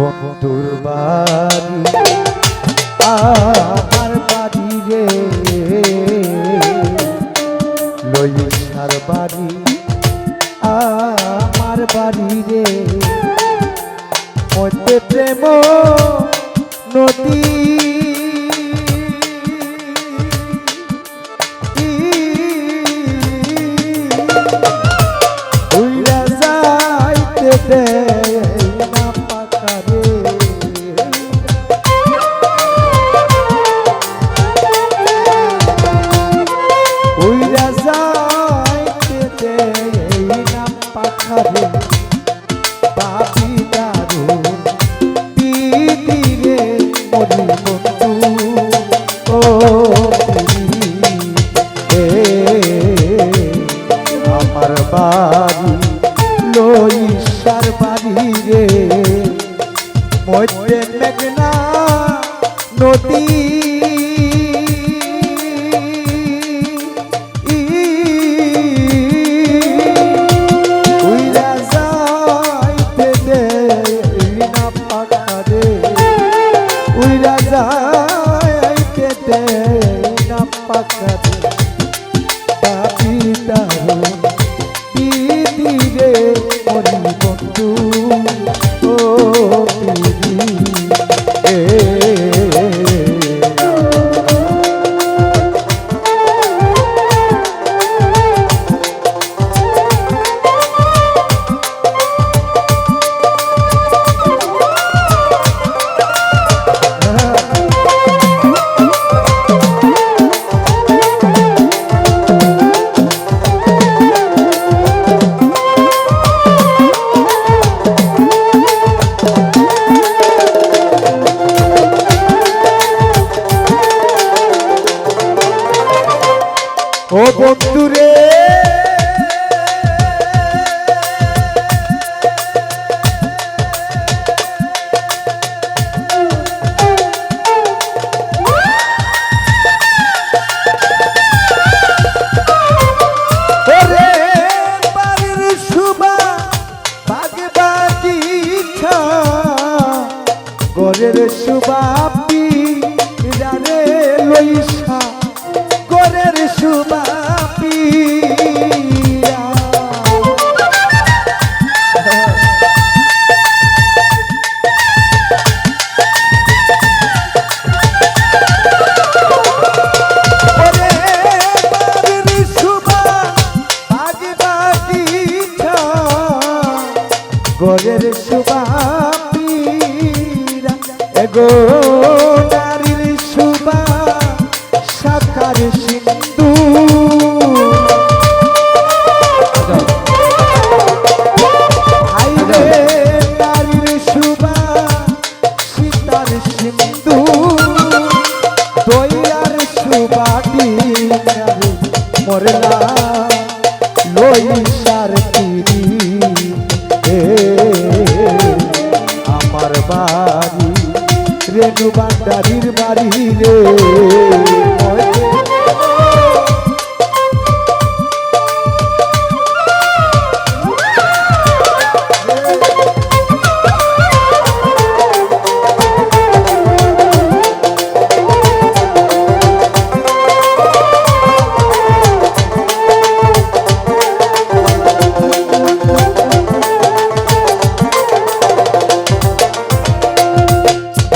বন্ধুর বাড়ি। আমার বাড়ি রে। লইসার বাড়ি। আমার বাড়ি রে। প্রেম নদী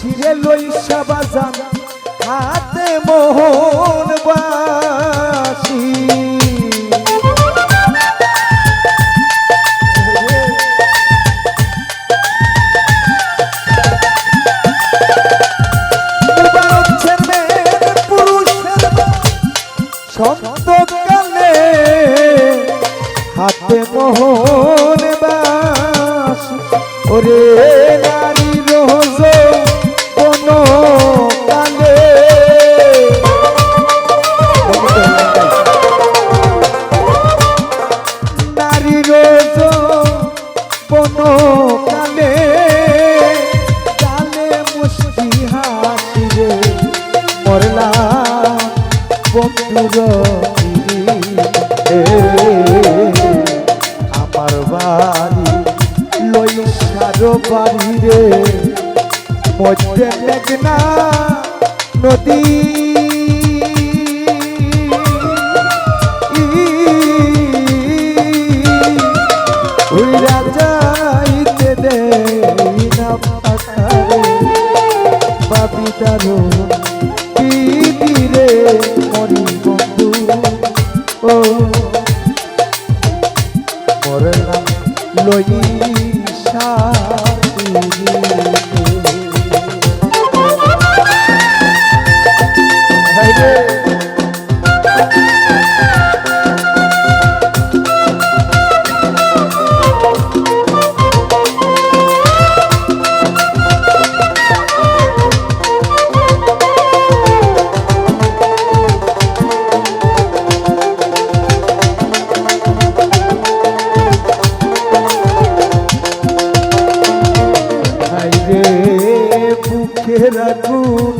শিরে লই সাবাজান হাতে মোহন বাসি। সন্তকালে হাতে মোহন বাস। ওরে রাখুন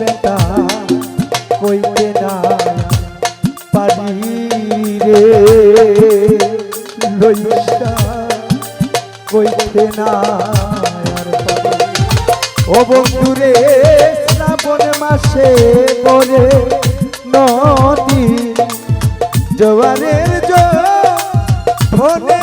বেটা কইতে না পারি রে না ও বন্ধুরে শ্রাবণ মাসে পরে নদী জোয়ারের জনে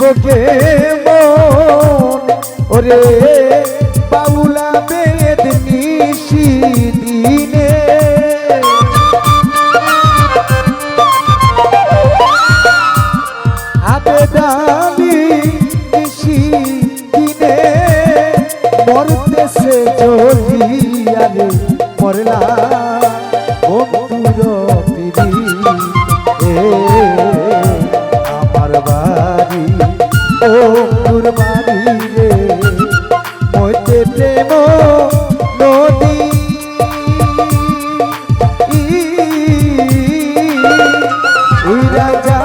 গপে ওরে বাউলা বেদ নিশি দিনে। আবেদানি নিশি দিনে মরতেছে চলিয়া We Uyda